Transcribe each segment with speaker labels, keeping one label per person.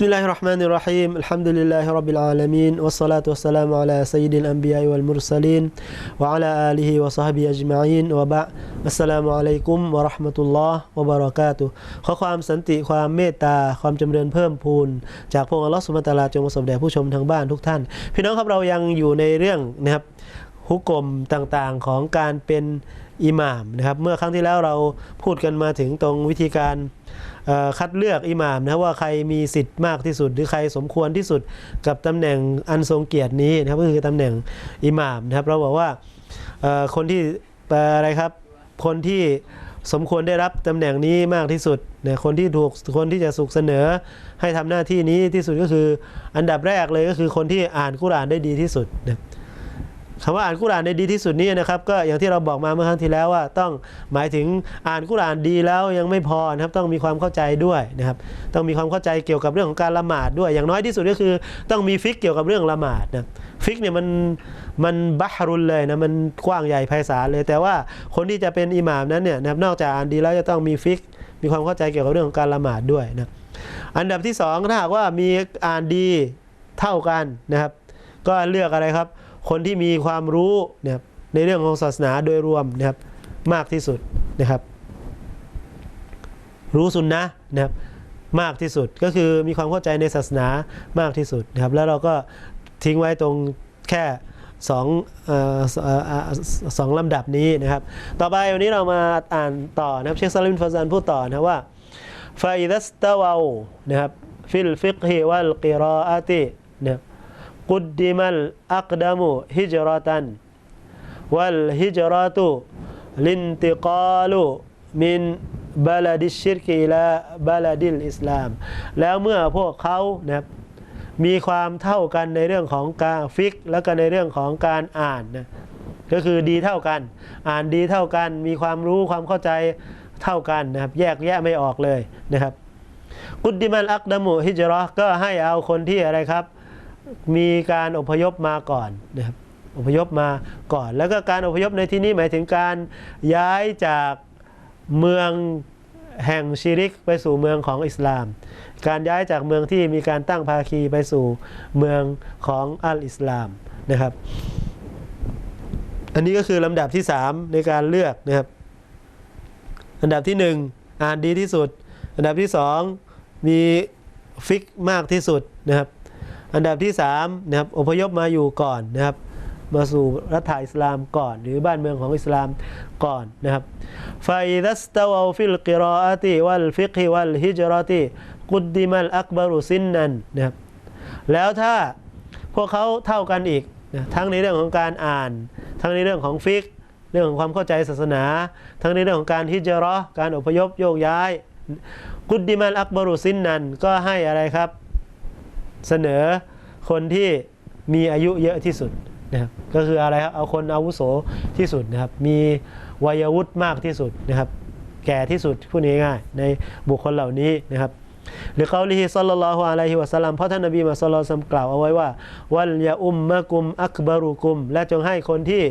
Speaker 1: بسم الله الرحمن الرحيم الحمد لله رب العالمين والصلاة والسلام على سيد الأنبياء والمرسلين وعلى آله وصحبه أجمعين وبعد السلام عليكم ورحمة الله وبركاته ขอความสันติความเมตตาความจำเริญเพิ่มพูน จากพระองค์อัลลอฮฺสุบฮานะฮูวะตะอาลาจงมาสมแด่ผู้ชมทางบ้านทุกท่าน พี่น้องครับเรายังอยู่ในเรื่องนะครับ ฮุกกลมต่างๆของการเป็นอิหม่ามนะครับ เมื่อครั้งที่แล้วเราพูดกันมาถึงตรงวิธีการเอ่อ คัดเลือกอิหม่ามนะว่าใครมีสิทธิ์มากที่สุด หรือใครสมควรที่สุดกับตำแหน่งอันทรงเกียรตินี้นะครับก็คือตำแหน่งอิหม่ามนะครับเราบอกว่าคนที่อะไรครับคนที่สมควรได้รับตำแหน่งนี้มากที่สุดเนี่ยคนที่ถูกคนที่จะสุกเสนอให้ทำหน้าที่นี้ที่สุดก็คือ อันดับแรกเลยก็คือคนที่อ่านกุรานได้ดีที่สุดนะ ครับคำว่าอ่านกุรอานได้ดีที่สุดนี้นะครับก็อย่างที่เราบอกมาเมื่อครั้งที่แล้วว่าต้องหมายถึงอ่านกุรอานดีแล้วยังไม่พอนะครับต้องมีความเข้าใจด้วยนะครับต้องมีความเข้าใจเกี่ยวกับเรื่องของการละหมาดด้วย อย่างน้อยที่สุดก็คือต้องมีฟิกเกี่ยวกับเรื่องละหมาดนะฟิกเนี่ยมันมันบัฮรุนเลยนะมันกว้างใหญ่ไพศาลเลย แต่ว่าคนที่จะเป็นอิหม่ามนั้นเนี่ยนะครับนอกจากอ่านดีแล้วจะต้องมีฟิกมีความเข้าใจเกี่ยวกับเรื่องของการละหมาดด้วยนะอันดับที่สองถ้าหากว่ามีอ่านดีเท่ากันนะครับ ก็เลือกอะไรครับ คนที่มีความรู้นะครับในเรื่องของศาสนาโดยรวมนะครับมากที่สุดนะครับ รู้สุนนะนะครับมากที่สุดก็คือมีความเข้าใจในศาสนามากที่สุดนะครับแล้วเราก็ทิ้งไว้ตรงแค่สองออสองลำดับนี้นะครับ ต่อไปวันนี้เรามาอ่านต่อนะครับเชคซาลิมฟาซานพูดต่อนะว่าฟาอิดัสตาวานะครับฟิลฟิกฮิวัลกิรออาตินะครับ กุดดิมัลอักดามุฮิจรตันวัลฮิจรตุลินติกาลุมินบาลาดิชิรกีละบแล้วเมื่อพวกเขานะครัมีความเท่ากันในเรื่องของการฟิก แล้วก็ในเรื่องของการอ่านนะก็คือดีเท่ากัน อ่านดีเท่ากัน มีความรู้ความเข้าใจเท่ากันนะครับแยกแยะไม่ออกเลยนะครับ กุดดิมันอักดามุฮิจรอก็ให้เอาคนที่อะไรครับ มีการอพยพมาก่อนนะครับอพยพมาก่อน แล้วก็การอพยพในที่นี้หมายถึงการย้ายจากเมืองแห่งชิริกไปสู่เมืองของอิสลาม การย้ายจากเมืองที่มีการตั้งภาคีไปสู่เมืองของอัลอิสลามนะครับ อันนี้ก็คือลำดับที่ 3 ในการเลือกนะครับ อันดับที่ 1 อ่านดีที่สุด อันดับที่ 2 มีฟิกมากที่สุดนะครับ อันดับที่3นะครับอพยพมาอยู่ก่อนนะครับ มาสู่รัฐอิสลามก่อน หรือบ้านเมืองของอิสลามก่อนนะครับฟาอิดัสตาวฟิลกิรออาติวัลฟิกฮิวัลฮิจรอติกุดดิมัลอักบารุซินนันนะครับแล้วถ้าพวกเขาเท่ากันอีกนะทั้งในเรื่องของการอ่าน ทั้งในเรื่องของฟิก เรื่องของความเข้าใจศาสนา ทั้งในเรื่องของการฮิจราะการอพยพโยกย้าย กุดดิมัลอักบารุซินนันก็ให้อะไรครับ เสนอคนที่มีอายุเยอะที่สุดนะครับก็คืออะไรครับเอาคนอาวุโสที่สุดนะครับมีวัยวุฒิมากที่สุดนะครับ แก่ที่สุดพูดง่ายๆในบุคคลเหล่านี้นะครับหรือเขาลิฮิซัลลัลลอฮุอะลัยฮิวะสัลลัมเพราะท่านนบีมาซัลลัลลอฮุอะลัยฮิวะซัลลัมกล่าวเอาไว้ว่าวัลยาอุมมะกุมอักบารุกุม และจงให้คนที่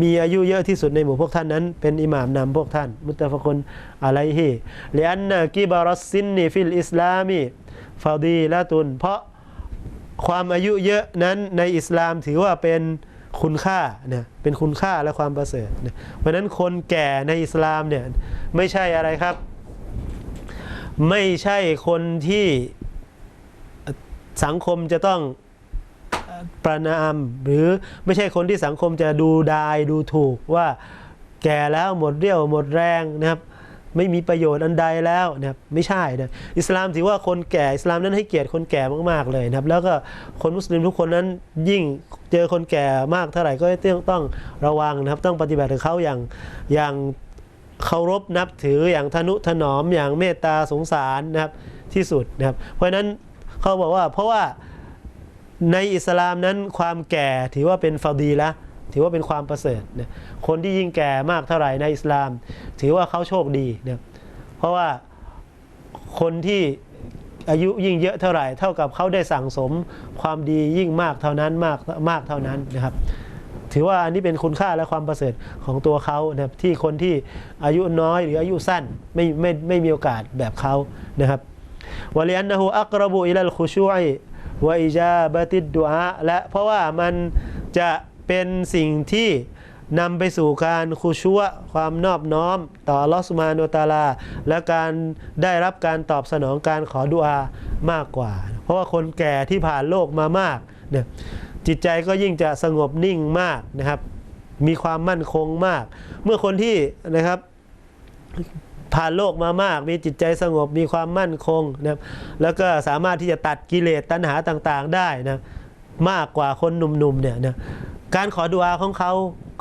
Speaker 1: มีอายุเยอะที่สุดในหมู่พวกท่านนั้น เป็นอิหม่ามนำพวกท่าน มุตตะฟะกุนอะลัยฮิลิอันนะกิบารัสซินนีฟิลอิสลามีฟาดีละตุนเพราะ ความอายุเยอะนั้นในอิสลามถือว่าเป็นคุณค่าเนี่ยเป็นคุณค่าและความประเสริฐเนี่ยเพราะฉะนั้นคนแก่ในอิสลามเนี่ยไม่ใช่อะไรครับ ไม่ใช่คนที่สังคมจะต้องประนามหรือไม่ใช่คนที่สังคมจะดูดายดูถูกว่าแก่แล้วหมดเรี่ยวหมดแรงนะครับ ไม่มีประโยชน์อันใดแล้วนะครับไม่ใช่นะอิสลามถือว่าคนแก่อิสลามนั้นให้เกียรติคนแก่มากๆเลยนะครับ แล้วก็คนมุสลิมทุกคนนั้นยิ่งเจอคนแก่มากเท่าไหร่ก็ต้องต้องระวังนะครับ ต้องปฏิบัติกับเขาอย่างอย่างเคารพนับถืออย่างทนุถนอมอย่างเมตตาสงสารนะครับที่สุดนะครับ เพราะฉะนั้นเขาบอกว่าเพราะว่าในอิสลามนั้นความแก่ถือว่าเป็นฟาดีละ ถือว่าเป็นความประเสริฐนะคนที่ยิ่งแก่มากเท่าไหร่ในอิสลาม ถือว่าเขาโชคดีนะเพราะว่าคนที่อายุยิ่งเยอะเท่าไหร่ เท่ากับเขาได้สั่งสมความดียิ่งมากเท่านั้นมากมากเท่านั้นนะครับ ถือว่าอันนี้เป็นคุณค่าและความประเสริฐของตัวเขานะครับที่คนที่อายุน้อยหรืออายุสั้นไม่ไม่ไม่มีโอกาสแบบเขานะครับวะลิอันนะฮูอักรบุอิลัลคุชูอิวอิจาบติดดุอาและเพราะว่ามันจะ เป็นสิ่งที่นำไปสู่การคุชัวความนอบน้อม ต่อลอสุบฮานุตาลา และการได้รับการตอบสนองการขอดุอามากกว่า เพราะว่าคนแก่ที่ผ่านโลกมามากเนี่ยจิตใจก็ยิ่งจะสงบนิ่งมากนะครับ มีความมั่นคงมาก เมื่อคนที่นะครับผ่านโลกมามาก มีจิตใจสงบมีความมั่นคงนะครับแล้วก็สามารถที่จะตัดกิเลสตัณหาต่างๆ ได้นะมากกว่าคนหนุ่มๆเนี่ยนะ การขอดุอาของเขา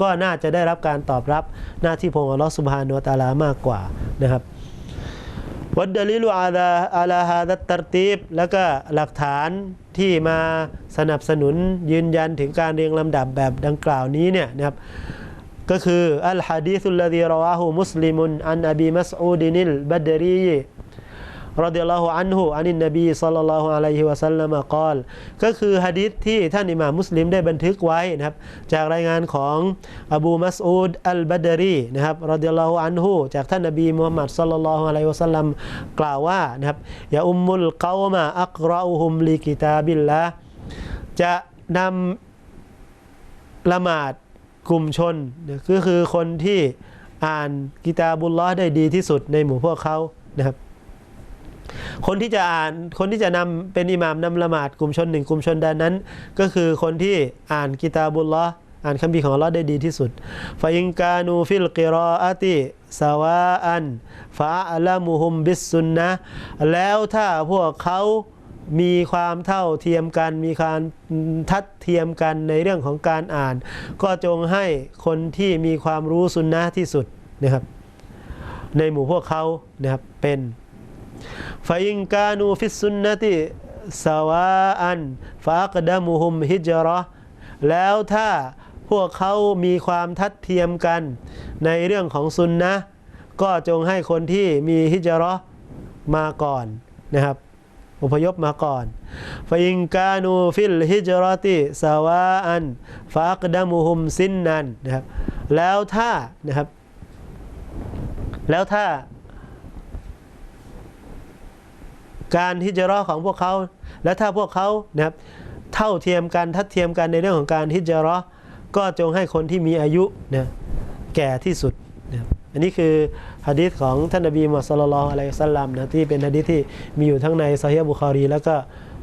Speaker 1: ก็น่าจะได้รับการตอบรับหน้าที่พงอัลลอฮฺสุบฮานุตาลามากกว่านะครับวัดดลิลุอาลาอาลาฮาดัตตรตีบแล้วก็หลักฐานที่มาสนับสนุนยืนยันถึงการเรียงลำดับแบบดังกล่าวนี้เนี่ยนะครับก็คืออัลฮะดีสุลลดีรวาหูมุสลิมุนอันอบีมัสอูดินิลบัดรี รดิยัลลอฮุอันฮุอานินนบีสัลลัลลอฮุอะลัยฮิวะสัลลัมกอลก็คือฮะดีษที่ท่านอิหม่ามมุสลิมได้บันทึกไว้นะครับ จากรายงานของอบูมัสอูดอัลบัดรีนะครับรดิยัลลอฮุอันฮุจากท่านนบีมุฮัมมัดสัลลัลลอฮุอะลัยฮิวะสัลลัมกล่าวว่านะครับยาอุมมุลกอมะอักรอฮุมลิกิตาบิลละจะนำละหมาดกลุ่มชนก็คือคนที่อ่านกิตาบุลลอฮ์ได้ดีที่สุดในหมู่พวกเขานะครับ คนที่จะอ่านคนที่จะนำเป็นอิหม่ามนำละหมาดกลุ่มชนหนึ่งกลุ่มชนใดนั้น ก็คือคนที่อ่านกิตาบุลลออ่านคัมภีร์ของอัลลอฮ์ได้ดีที่สุดฟาอิงกานูฟิลกิรออาติสวาอันฟาอัลมุฮุมบิสซุนนะแล้วถ้าพวกเขามีความเท่าเทียมกัน มีการทัดเทียมกันในเรื่องของการอ่าน ก็จงให้คนที่มีความรู้สุนนะที่สุดนะครับ ในหมู่พวกเขานะครับเป็น ฟาอิงกานูฟิสุนนติสวาอันฟาอักดามุฮุมฮิจราะแล้วถ้าพวกเขามีความทัดเทียมกันในเรื่องของซุนนะก็จงให้คนที่มีฮิจราะมาก่อนนะครับอพยพมาก่อนฟาอิงกานูฟิลฮิจราะติสวาอันฟาอักดามุฮุมซินนันนะครับแล้วถ้านะครับแล้วถ้า การฮิจราะห์ของพวกเขา และถ้าพวกเขานะครับเท่าเทียมกันทัดเทียมกันในเรื่องของการฮิจราะห์ก็จงให้คนที่มีอายุนะแก่ที่สุดนะอันนี้คือฮะดีษของท่านนบีมุฮัมมัดศ็อลลัลอฮุอะลัยซัลลัมนะที่เป็นฮะดีษที่มีอยู่ทั้งในซอฮีบุคอรี แล้วก็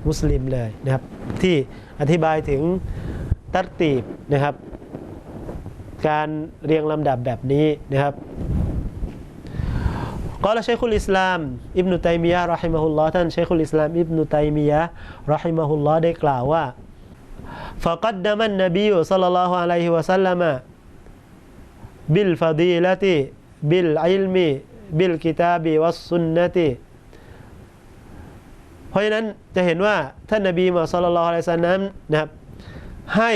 Speaker 1: มุสลิมเลยนะครับ ที่อธิบายถึงตัดตีบนะครับ การเรียงลำดับแบบนี้นะครับ กล่าวชัยคุลอิสลามอิบนุตัยมียะห์รอฮิมะฮุลลอฮ์ท่านชัยคุลอิสลามอิบนุตัยมียะห์รอฮิมะฮุลลอฮ์ได้กล่าวว่า فقدم النبي صلى الله عليه وسلم بالفضيلة بالعلم بالكتاب والسنة เพราะฉะนั้นจะเห็นว่าท่านนบีมุฮัมมัดศ็อลลัลลอฮุอะลัยฮิวะซัลลัมนะครับ ให้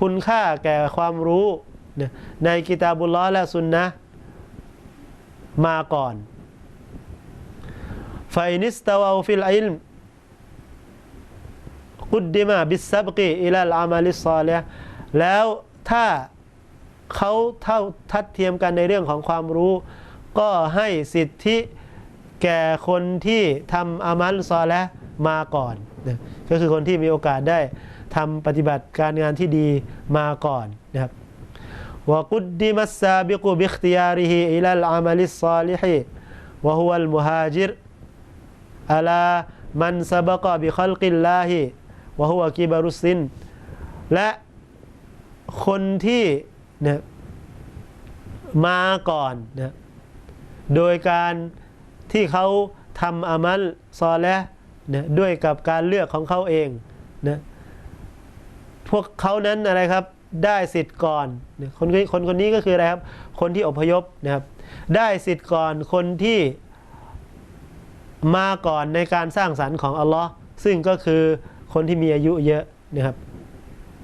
Speaker 1: คุณค่าแก่ความรู้นะในกิตาบุลลอฮ์และสุนนะห์ มาก่อนฟอินิสตาวาฟิลอิลมกุดดิมาบิสซับกีอิลลอามาลิซอลิฮ์แล้วถ้าเขาเท่าทัดเทียมกันในเรื่องของความรู้ ก็ให้สิทธิแก่คนที่ทำอามัลซอและมาก่อนนะก็คือคนที่มีโอกาสได้ทำปฏิบัติการงานที่ดีมาก่อนนะครับ وقدم السابق باختياره إلى العمل الصالح وهو المهاجر على من سبق بخلق الله وهو كبر السن และคนที่นะมาก่อนนะโดยการที่เขาทำอามัลซอและนะด้วยกับการเลือกของเขาเองนะพวกเขานั้นอะไรครับ ได้สิทธิ์ก่อนคนคนคนนี้ก็คืออะไรครับ คนที่อพยพนะครับ ได้สิทธิ์ก่อนคนที่มาก่อนในการสร้างสรรค์ของอัลลอฮ์ซึ่งก็คือคนที่มีอายุเยอะนะครับ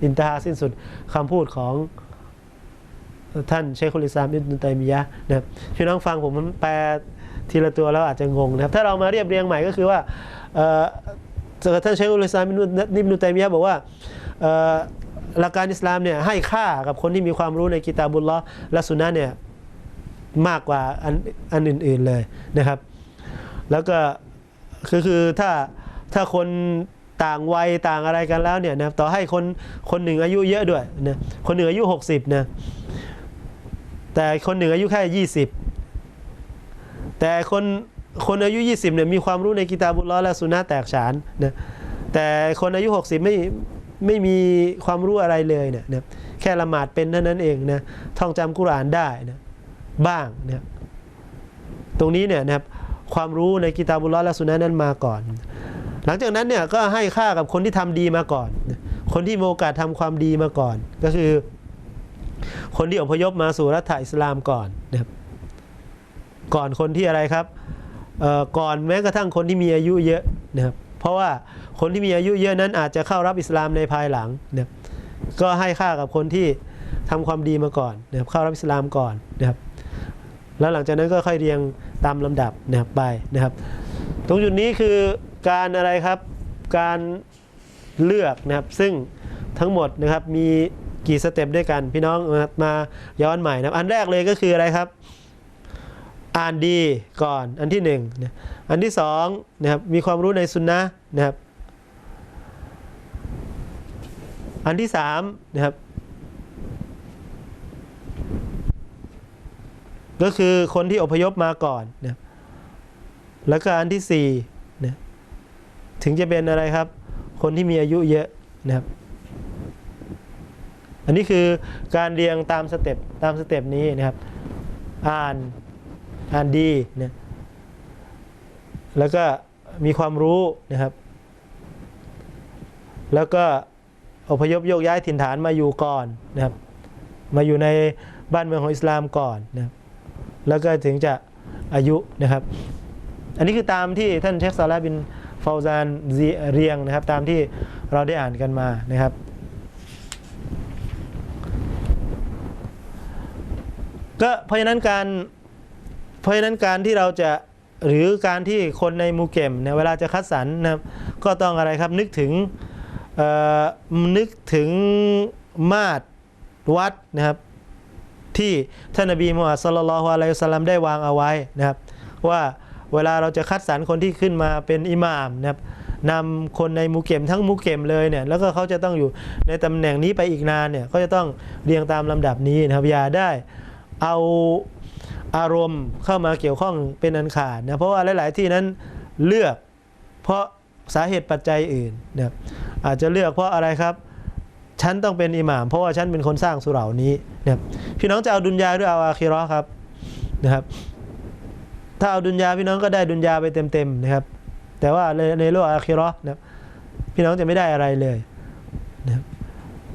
Speaker 1: อินตาฮาสิ้นสุดคำพูดของท่านเชคุลิสลามอิบนุตัยมียะนะครับพี่น้องฟังผมแปลทีละตัวแล้วอาจจะงงนะครับ ถ้าเรามาเรียบเรียงใหม่ก็คือว่าท่านเชคุลิสลามอิบนุตัยมียะบอกว่า หลักการอิสลามเนี่ยให้ค่ากับคนที่มีความรู้ในกิตาบุลลอฮ์และสุนนะเนี่ยมากกว่าอันอันอื่น ๆเลยนะครับ แล้วก็คือคือถ้าถ้าคนต่างวัยต่างอะไรกันแล้วเนี่ยนะต่อให้คนคนหนึ่งอายุเยอะด้วยนะคนหนึ่งอายุ 60นะแต่คนหนึ่งอายุแค่ 20 แต่คนคนอายุ 20เนี่ยมีความรู้ในกิตาบุลลอและสุนนะแตกฉานนะแต่คนอายุ 60 ไม่ ไม่มีความรู้อะไรเลยเนี่ยนะแค่ละหมาดเป็นเท่านั้นเองนะท่องจำกุรานได้นะบ้างนะตรงนี้เนี่ยนะครับความรู้ในกิตาบุลลอและสุนนนั้นมาก่อน หลังจากนั้นเนี่ยก็ให้ค่ากับคนที่ทำดีมาก่อน คนที่มีโอกาสทำความดีมาก่อน ก็คือ คนที่อพยพมาสู่รัฐอิสลามก่อนนะครับก่อนคนที่อะไรครับเออก่อนแม้กระทั่งคนที่มีอายุเยอะนะครับ เพราะว่าคนที่มีอายุเยอะนั้นอาจจะเข้ารับอิสลามในภายหลังนะก็ให้ค่ากับคนที่ทำความดีมาก่อนนะครับเข้ารับอิสลามก่อนนะครับแล้วหลังจากนั้นก็ค่อยเรียงตามลำดับนะครับไปนะครับ ตรงจุดนี้คือการอะไรครับการเลือกนะครับ ซึ่งทั้งหมดนะครับมีกี่สเต็ปด้วยกัน พี่น้องมามาย้อนใหม่นะครับอันแรกเลยก็คืออะไรครับ อ่านดีก่อนอันที่หนึ่งนะ อันที่สองนะครับมีความรู้ในสุนนะนะครับ อันที่สามนะครับก็คือคนที่อพยพมาก่อนนะครับแล้วก็อันที่สี่นะถึงจะเป็นอะไรครับ คนที่มีอายุเยอะนะครับ อันนี้คือการเรียงตามสเต็ปตามสเต็ปนี้นะครับ อ่าน อ่านดีนะ แล้วก็มีความรู้นะครับ แล้วก็อพยพโยกย้ายถิ่นฐานมาอยู่ก่อนนะครับ มาอยู่ในบ้านเมืองของอิสลามก่อนนะครับ แล้วก็ถึงจะอายุนะครับ อันนี้คือตามที่ท่านเชคซาลาบินฟาวซานเรียงนะครับ ตามที่เราได้อ่านกันมานะครับ ก็เพราะฉะนั้นการเพราะฉะนั้นการที่เราจะ หรือการที่คนในมูเกมเนี่ยเวลาจะคัดสรรนะครับก็ต้องอะไรครับนึกถึงเอ่อนึกถึงมาตรวัดนะครับที่ท่านนบีมูฮัมมัดศ็อลลัลฮุอะลัยฮิวะซัลลัมได้วางเอาไว้นะครับว่าเวลาเราจะคัดสรรคนที่ขึ้นมาเป็นอิหม่ามนะครับนำคนในมูเก็มทั้งมูเก็มเลยเนี่ยแล้วก็เขาจะต้องอยู่ในตำแหน่งนี้ไปอีกนานเนี่ยก็จะต้องเรียงตามลำดับนี้นะครับอย่าได้เอา อารมณ์เข้ามาเกี่ยวข้องเป็นอันขาดนะเพราะว่าหลาย ๆ ที่นั้นเลือกเพราะสาเหตุปัจจัยอื่นนะอาจจะเลือกเพราะอะไรครับ ฉันต้องเป็นอิหม่าม เพราะว่าฉันเป็นคนสร้างสุเหร่านี้นะพี่น้องจะเอาดุนยาหรือเอาอาคิราะห์ครับนะครับถ้าเอาดุนยาพี่น้องก็ได้ดุนยาไปเต็ม ๆ นะครับ แต่ว่าในในโลกอาคิราะห์นะพี่น้องจะไม่ได้อะไรเลยนะครับ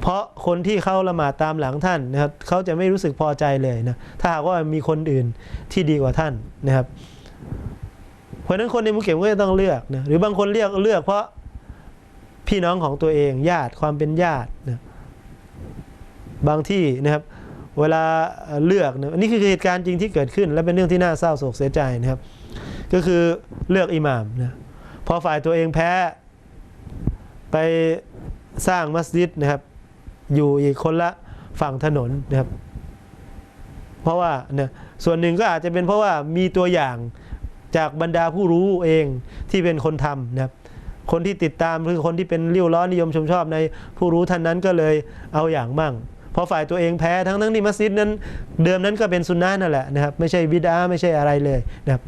Speaker 1: เพราะคนที่เข้าละหมาดตามหลังท่านนะครับเขาจะไม่รู้สึกพอใจเลยนะถ้าหากว่ามีคนอื่นที่ดีกว่าท่านนะครับ เพราะนั้นคนในมุสลิมก็จะต้องเลือกนะหรือบางคนเลือกเลือกเพราะพี่น้องของตัวเองญาติความเป็นญาตินะบางที่นะครับ เวลาเลือกนะนนี้คือเหตุการณ์จริงที่เกิดขึ้น และเป็นเรื่องที่น่าเศร้าโศกเสียใจนะครับ ก็คือเลือกอิหมามนะพอฝ่ายตัวเองแพ้ไปสร้างมัสยิดนะครับ อยู่อีกคนละฝั่งถนนนะครับ เพราะว่าเนี่ยส่วนหนึ่งก็อาจจะเป็นเพราะว่ามีตัวอย่างจากบรรดาผู้รู้เองที่เป็นคนทำนะครับ คนที่ติดตามคือคนที่เป็นริ้วล้อนิยมชมชอบในผู้รู้ท่านนั้นก็เลยเอาอย่างมั่งเพราะฝ่ายตัวเองแพ้ทั้งทั้งที่มัสยิดนั้น เดิมนั้นก็เป็นซุนนะนั่นแหละนะครับ ไม่ใช่บิดาไม่ใช่อะไรเลยนะครับ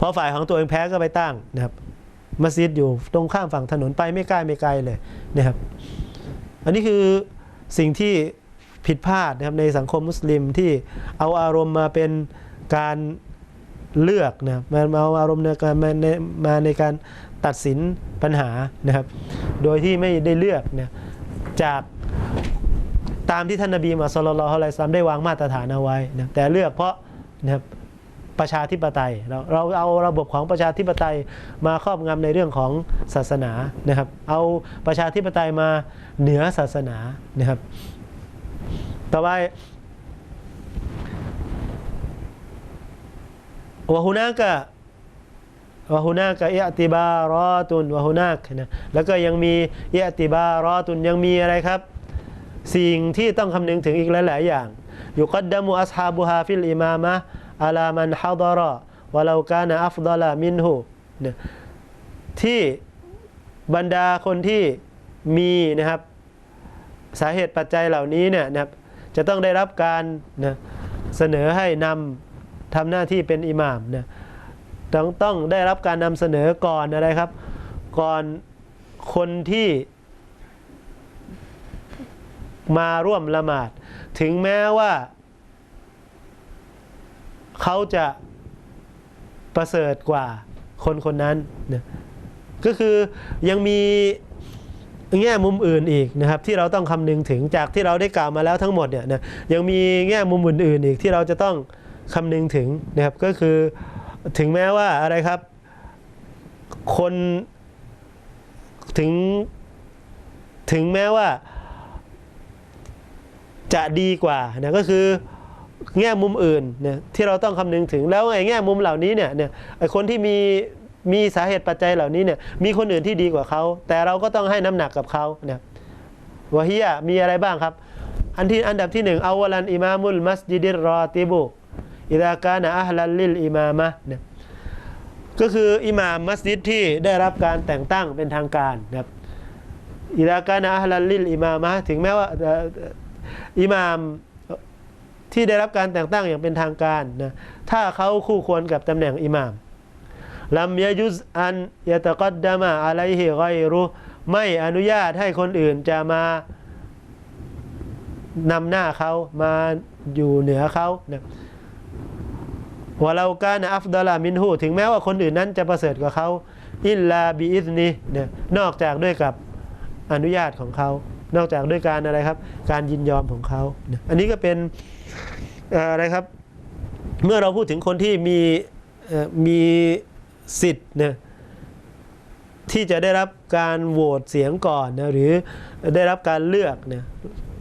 Speaker 1: พอฝ่ายของตัวเองแพ้ก็ไปตั้งนะครับมัสยิดอยู่ตรงข้ามฝั่งถนนไปไม่ใกล้ไม่ไกลเลยนะครับ อันนี้คือสิ่งที่ผิดพลาดนะครับในสังคมมุสลิมที่เอาอารมณ์มาเป็นการเลือกนะมาเอาอารมณ์ในการมาในมาในการตัดสินปัญหานะครับ โดยที่ไม่ได้เลือกนะจากตามที่ท่านนบีมาสลลัลลอฮุอะลัยฮิวะซัลมได้วางมาตรฐานเอาไว้นะแต่เลือกเพราะนะครับประชาธิปไตยเราเราเอาระบบของประชาธิปไตยมาครอบงำในเรื่องของศาสนานะครับ เอาประชาธิปไตยมา เหนือศาสนานะครับ ต่อไปวะฮุนากะวะฮุนากะอิอติบารอตุนวะฮุนากนะแล้วก็ยังมีอิอติบารอตุนยังมีอะไรครับ สิ่งที่ต้องคำนึงถึงอีกหลาย ๆ อย่างยุกัดดามุอัสฮาบุฮาฟิลอิมามะอาลามันฮะดาระวะลากานะอัฟดาลามินหูที่บรรดาคนที่ มีนะครับสาเหตุปัจจัยเหล่านี้เนี่ยนะครับจะต้องได้รับการนะเสนอให้นำทำหน้าที่เป็นอิหม่ามนะต้องต้องได้รับการนำเสนอก่อนอะไรครับ ก่อนคนที่มาร่วมละหมาด ถึงแม้ว่า เขาจะประเสริฐกว่าคนคนนั้นนะก็คือยังมี แง่มุมอื่นอีกนะครับที่เราต้องคำนึงถึงจากที่เราได้กล่าวมาแล้วทั้งหมดเนี่ยนะยังมีแง่มุมอื่นๆอีกที่เราจะต้องคำนึงถึงนะครับก็คือถึงแม้ว่าอะไรครับ คนถึงถึงแม้ว่าจะดีกว่านะก็คือแง่มุมอื่นเนี่ยที่เราต้องคำนึงถึงแล้วไอ้แง่มุมเหล่านี้เนี่ยเนี่ยไอ้คนที่มี มีสาเหตุปัจจัยเหล่านี้เนี่ยมีคนอื่นที่ดีกว่าเขา แต่เราก็ต้องให้น้ำหนักกับเขาเนี่ยวะฮียะมีอะไรบ้างครับ อันที่อันดับที่หนึ่งอาวลันอิมามุลมัสยิดิรรอติบุอิดากานะอัลลัลลิลอิมามะเนี่ยก็คืออิหม่ามมัสยิดที่ได้รับการแต่งตั้งเป็นทางการนะครับอิดากานะอัลลัลลิลอิมามะถึงแม้ว่าอิหม่ามที่ได้รับการแต่งตั้งอย่างเป็นทางการนะถ้าเขาคู่ควรกับตำแหน่งอิหม่าม ลัมยายุสอันยะตะกัดดามะอะลัยฮิกอยรุไม่อนุญาตให้คนอื่นจะมานำหน้าเขามาอยู่เหนือเขานะวะเรากานอัฟดาลามินหูถึงแม้ว่าคนอื่นนั้นจะประเสริฐกว่าเขาอิลลาบิอิซนีเนี่ยนอกจากด้วยกับอนุญาตของเขา นอกจากด้วยการอะไรครับ การยินยอมของเขานะอันนี้ก็เป็นอะไรครับ เมื่อเราพูดถึงคนที่มีมี สิทธิ์เนี่ยที่จะได้รับการโหวตเสียงก่อนนะหรือได้รับการเลือกเนี่ย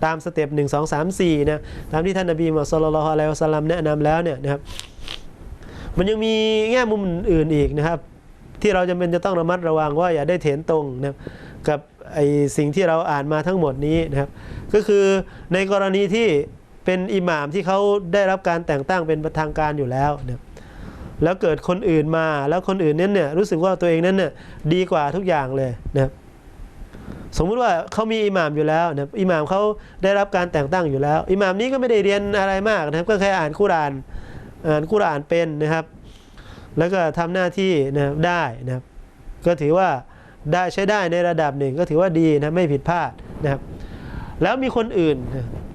Speaker 1: ตามสเต็ปหนึ่งสองสามสี่นะตามที่ท่านนบีมุฮัมมัดศ็อลลัลฮุอะลัยฮิวะสัลลัมแนะนำแล้วเนี่ยนะครับมันยังมีแง่มุมอื่นอีกนะครับ ที่เราจำเป็นจะต้องระมัดระวังว่าอย่าได้เถนตรงนะกับไอสิ่งที่เราอ่านมาทั้งหมดนี้นะครับ ก็คือในกรณีที่เป็นอิหม่ามที่เขาได้รับการแต่งตั้งเป็นประทางการอยู่แล้วนะครับ แล้วเกิดคนอื่นมา แล้วคนอื่นนั้นเนี่ยรู้สึกว่าตัวเองนั้นเนี่ยดีกว่าทุกอย่างเลยนะครับสมมุติว่าเขามีอิหม่ามอยู่แล้วนะอิหม่ามเขาได้รับการแต่งตั้งอยู่แล้ว อิหม่ามนี้ก็ไม่ได้เรียนอะไรมากนะครับ ก็แค่อ่านกุรานอ่านกุรานเป็นนะครับ แล้วก็ทำหน้าที่นะได้นะครับ ก็ถือว่าได้ใช้ได้ในระดับหนึ่ง ก็ถือว่าดีนะไม่ผิดพลาดนะครับ แล้วมีคนอื่น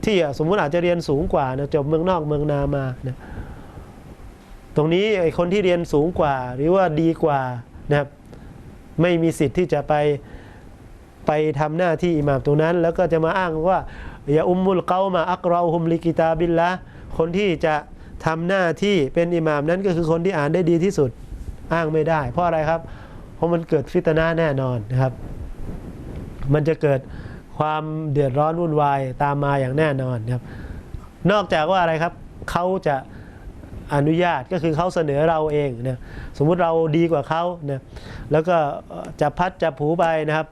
Speaker 1: ที่สมมุติอาจจะเรียนสูงกว่านะจบเมืองนอกเมืองนามานะ ตรงนี้ไอ้คนที่เรียนสูงกว่า หรือว่าดีกว่านะครับไม่มีสิทธิ์ที่จะไปไปทำหน้าที่อิหม่ามตรงนั้น แล้วก็จะมาอ้างว่าอย่าอุมมุลเกามาอักเราฮุมลิกิตาบิลละคนที่จะทำหน้าที่เป็นอิหม่ามนั้นก็คือคนที่อ่านได้ดีที่สุดอ้างไม่ได้ เพราะอะไรครับ เพราะมันเกิดฟิตนาแน่นอนนะครับ มันจะเกิดความเดือดร้อนวุ่นวายตามมาอย่างแน่นอนนะครับ นอกจากว่าอะไรครับเขาจะ อนุญาตก็คือเขาเสนอเราเองนะสมมุติเราดีกว่าเขานะแล้วก็จะพัดจะผูไปนะครับ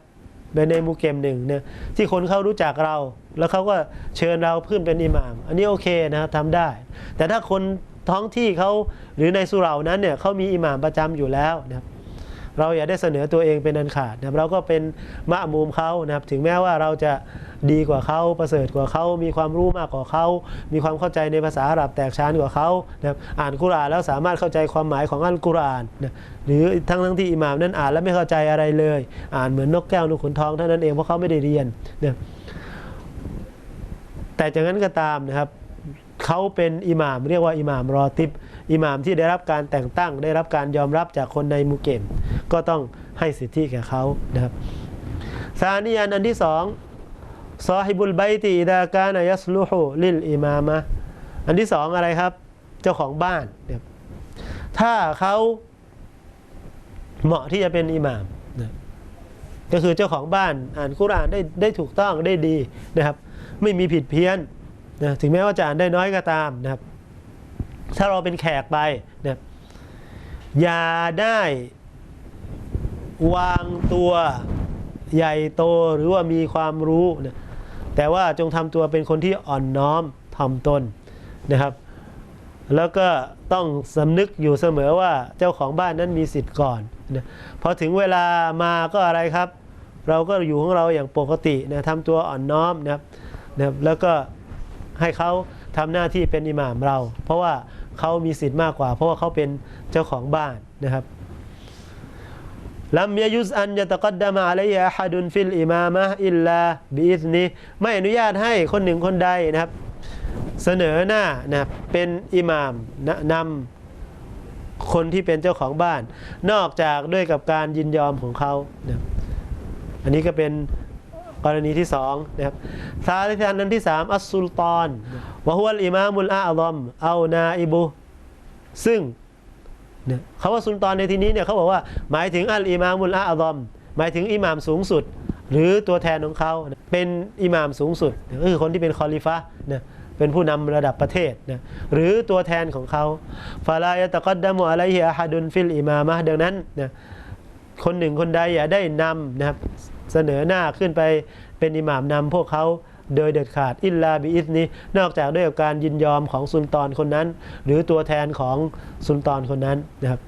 Speaker 1: เป็นในมูเกมหนึ่งเนี่ยที่คนเขารู้จักเรา แล้วเขาก็เชิญเราขึ้นเป็นอิหม่าม อันนี้โอเคนะครับทำได้ แต่ถ้าคนท้องที่เขาหรือในสุเหร่านั้นเนี่ยเขามีอิหม่ามประจำอยู่แล้วนะครับเราอย่าได้เสนอตัวเองเป็นอันขาดนะครับเราก็เป็นมะมุมเขานะครับถึงแม้ว่าเราจะ ดีกว่าเขาประเสริฐกว่าเขามีความรู้มากกว่าเขามีความเข้าใจในภาษาอาหรับแตกฉานกว่าเขานะครับอ่านกุรอานแล้วสามารถเข้าใจความหมายของอัลกุรอานนะหรือทั้งทั้งที่อิหม่ามนั้นอ่านแล้วไม่เข้าใจอะไรเลย อ่านเหมือนนกแก้วนกขุนทองเท่านั้นเองเพราะเขาไม่ได้เรียนนะแต่จากนั้นก็ตามนะครับเขาเป็นอิหม่ามเรียกว่าอิหม่ามรอติบอิหม่ามที่ได้รับการแต่งตั้ง ได้รับการยอมรับจากคนในมุเกมก็ต้องให้สิทธิแก่เขานะครับซานียันอันที่สอง ซอฮิบุลไบตีอิดากานายัสลูฮูลิลอิมามะอันที่สองอะไรครับ เจ้าของบ้านนะครับถ้าเขาเหมาะที่จะเป็นอิหมามนะก็คือเจ้าของบ้านอ่านกุรานได้ได้ถูกต้องได้ดีนะครับ ไม่มีผิดเพี้ยนนะถึงแม้ว่าจะอ่านได้น้อยก็ตามนะครับ ถ้าเราเป็นแขกไปนะอย่าได้วางตัวใหญ่โตหรือว่ามีความรู้นะ แต่ว่าจงทำตัวเป็นคนที่อ่อนน้อมถ่อมตนนะครับ แล้วก็ต้องสำนึกอยู่เสมอว่าเจ้าของบ้านนั้นมีสิทธิ์ก่อนนะพอถึงเวลามาก็อะไรครับ เราก็อยู่ของเราอย่างปกตินะทำตัวอ่อนน้อมนะครับนะครับแล้วก็ให้เขาทำหน้าที่เป็นอิหม่ามเรา เพราะว่าเขามีสิทธิ์มากกว่า เพราะว่าเขาเป็นเจ้าของบ้านนะครับ ลัมยยุสอันยะตะกัดดามะอะลัยอะฮัดุนฟิลอิมามะอิลลาบิอิซนีไม่อนุญาตให้คนหนึ่งคนใดนะครับ เสนอหน้านะครับเป็นอิหมามนะนำคนที่เป็นเจ้าของบ้าน นอกจากด้วยกับการยินยอมของเขานะอันนี้ก็เป็นกรณีที่สองนะครับซาลิทันนั้นที่สามอัสสุลตานวะฮุลอิมามุลอาซอมเอานาอิบุซึ่ง เนี่ยเขาว่าสุลตานในที่นี้เนี่ยเขาบอกว่าหมายถึงอัลอิมามุลอาซอม หมายถึงอิหม่ามสูงสุด หรือตัวแทนของเขาเป็นอิหม่ามสูงสุดก็คือคนที่เป็นคอลิฟะนะเป็นผู้นำระดับประเทศนะหรือตัวแทนของเขาฟาลายตะกัดดามุอะลัยฮิอะฮัดุนฟิลอิมามะดังนั้นนะคนหนึ่งคนใดอย่าได้นำนะครับเสนอหน้าขึ้นไปเป็นอิหม่ามนำพวกเขา โดยเด็ดขาดอิลลาบิอิสนี้นอกจากด้วยการยินยอมของสุลต่านคนนั้น หรือตัวแทนของสุลต่านคนนั้นนะครับ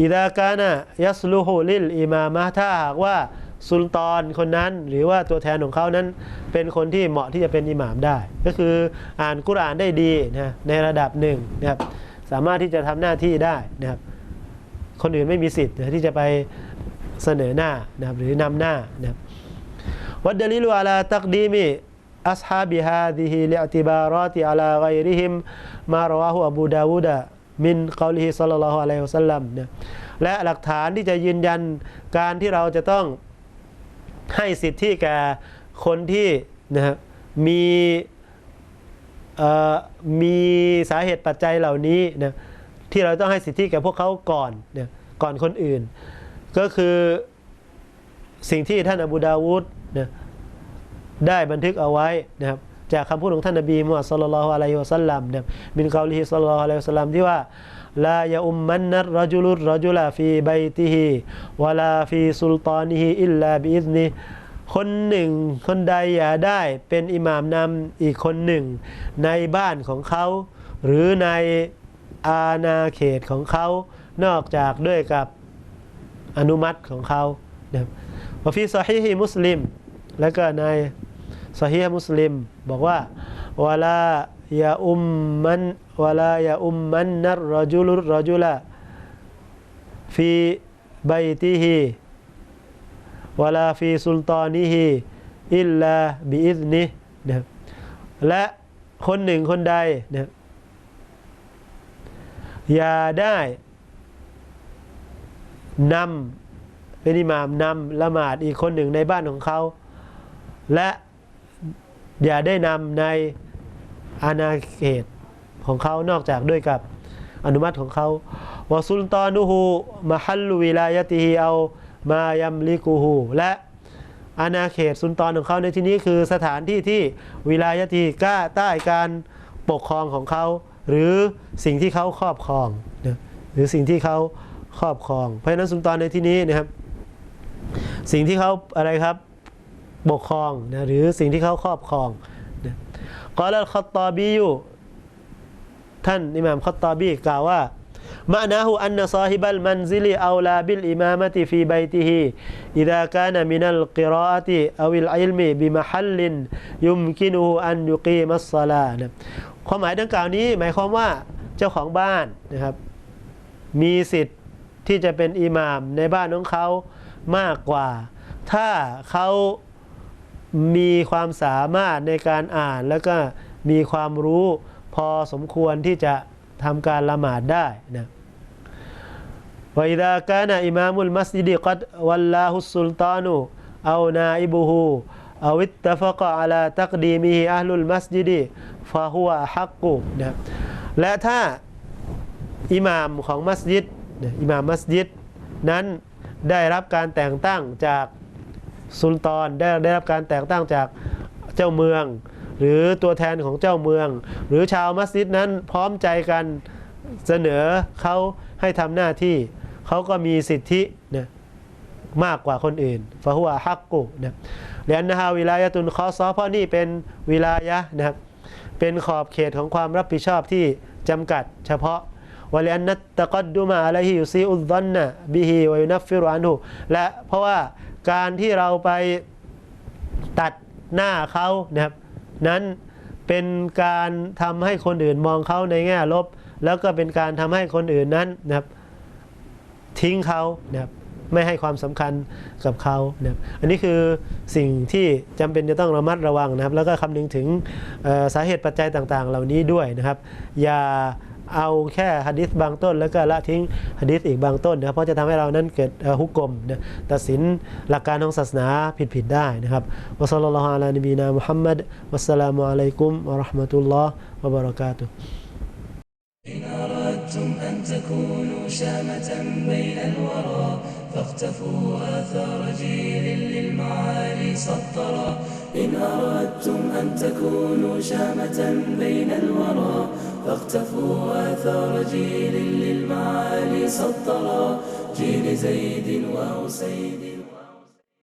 Speaker 1: อิดากานะยัสลูฮูลิลอิมามะถ้าหากว่าสุลต่านคนนั้น หรือว่าตัวแทนของเขานั้น เป็นคนที่เหมาะที่จะเป็นอิหมามได้ ก็คืออ่านกุรานได้ดีนะในระดับหนึ่งนะครับสามารถที่จะทำหน้าที่ได้นะครับคนอื่นไม่มีสิทธิ์ที่จะไปเสนอหน้านะครับหรือนำหน้านะครับ วัดดลิลอาลาตักดีมีอัสฮาบิฮาดิฮิลิอติบารอติอาลาไกริฮิมมารวาหูอบูดาวูดะมินกาลิฮิสัลลัลลอฮุอะลัยฮิวสัลลัมนะและหลักฐานที่จะยืนยันการที่เราจะต้องให้สิทธิแก่คนที่นะครับมีมีสาเหตุปัจจัยเหล่านี้นะที่เราต้องให้สิทธิแก่พวกเขาก่อนนะก่อนคนอื่น ก็คือสิ่งที่ท่านอบูดาวุฒ นะได้บันทึกเอาไว้นะครับจากคำพูดของท่านนบีมุฮัมมัดศ็อลลัลลอฮุอะลัยฮิวะสัลลัมนะครับมินกาลิฮิศ็อลลัลลอฮุอะลัยฮิวะสัลลัมที่ว่าลายาอุมมันนัรรจุลุรรจุลาฟีบัยติฮิวะลาฟีสุลตานิฮิอิลลาบิอิซนิคนหนึ่ง คนใดอย่าได้เป็นอิหม่ามนำอีกคนหนึ่ง ในบ้านของเขา หรือในอาณาเขตของเขา นอกจากด้วยกับอนุมัติของเขานะครับ วะฟีซอฮีฮิมุสลิม แล้วก็ในซอฮีฮ์มุสลิม บอกว่าวะลายาอุมมันวะลายาอุมมันนัรรจุลุรรจุละฟีบัยติฮิวะลาฟีสุลตานิฮิอิลลาบิอิซนินะและคนหนึ่งคนใดนะอย่าได้นำ เป็นอิหมามนำละหมาดอีกคนหนึ่งในบ้านของเขา และอย่าได้นำในอาณาเขตของเขานอกจากด้วยกับอนุมัติของเขาวะซุลตานุฮูมะฮัลลุวิลายติฮิเอามายัมลิกูฮูและอาณาเขตสุลตานของเขาในที่นี้คือสถานที่ที่วิลายติก้าใต้การปกครองของเขา หรือสิ่งที่เขาครอบครองนะหรือสิ่งที่เขาครอบครอง เพราะฉะนั้นสุลตานในที่นี้นะครับ สิ่งที่เขาอะไรครับปกครองนะหรือสิ่งที่เขาครอบครองนะกอลัลคอตตอบีอยู่ท่านอิหม่ามคอตตอบีกล่าวว่ามานะฮูอันนซาฮิบัลมันซิลิอาลาบิลอิมามะติฟีบัยติฮิอิดากานะมินัลกิรออะติอวิลอิลมีบิมฮัลลินยุมกินูอันยุกีมัสซาลานะความหมายดังกล่าวนี้หมายความว่าเจ้าของบ้านนะครับ มีสิทธิ์ที่จะเป็นอิหม่ามในบ้านของเขา มากกว่า ถ้าเขามีความสามารถในการอ่านแล้วก็มีความรู้พอสมควรที่จะทำการละหมาดได้นะวอิดากานะอิมามุลมัสยิดกัดวัลลาฮุสุลตานุเอานาอิบุฮูเอาอิตตฟกะอัลาตักดีมิฮิอัลลุลมัสยิดฟาฮุวฮักกุนะและถ้าอิหม่ามของมัสยิดอิหม่ามมัสยิดนั้น ได้รับการแต่งตั้งจากสุลตานได้ได้รับการแต่งตั้งจากเจ้าเมือง หรือตัวแทนของเจ้าเมือง หรือชาวมัสยิดนั้นพร้อมใจกันเสนอเขาให้ทำหน้าที่เขาก็มีสิทธินะมากกว่าคนอื่นฟาฮัวฮักกุนะเรียนนะฮะวิลายะตุนคอซอเพราะนี่เป็นวิลายะนะครับเป็นขอบเขตของความรับผิดชอบที่จำกัดเฉพาะ วะลิอันนัตตะกัดดุมาอะลัยฮิยุซีอุดดันนะบิฮิวะยุนัฟฟิรุอันฮุและเพราะว่าการที่เราไปตัดหน้าเขานะครับนั้นเป็นการทำให้คนอื่นมองเขาในแง่ลบ แล้วก็เป็นการทำให้คนอื่นนั้นนะครับทิ้งเขานะครับไม่ให้ความสำคัญกับเขานะครับอันนี้คือสิ่งที่จำเป็นจะต้องระมัดระวังนะครับ แล้วก็คำนึงถึงสาเหตุปัจจัยต่างๆ เหล่านี้ด้วยนะครับ อย่า เอาแค่หะดิษบางต้น แล้วก็ละทิ้งหะดิษอีกบางต้นนะครับเพราะจะทำให้เรานั้นเกิดเอ่อฮุกกลมนะตัดสินหลักการของศาสนาผิดๆได้นะครับวะซัลลัลลอฮุอะลานบีนามุฮัมมัดวัสสลามุอะลัยกุมวะเราะห์มะตุลลอฮ์วะบะเราะกาตุฮ์
Speaker 2: إن أردتم أن تكونوا شامة بين الورى فاقتفوا آثار جيل للمعالي سطرا إن أردتم أن تكونوا شامة بين الورى فاقتفوا آثار جيل للمعالي سطرا جيل زيد وأسيد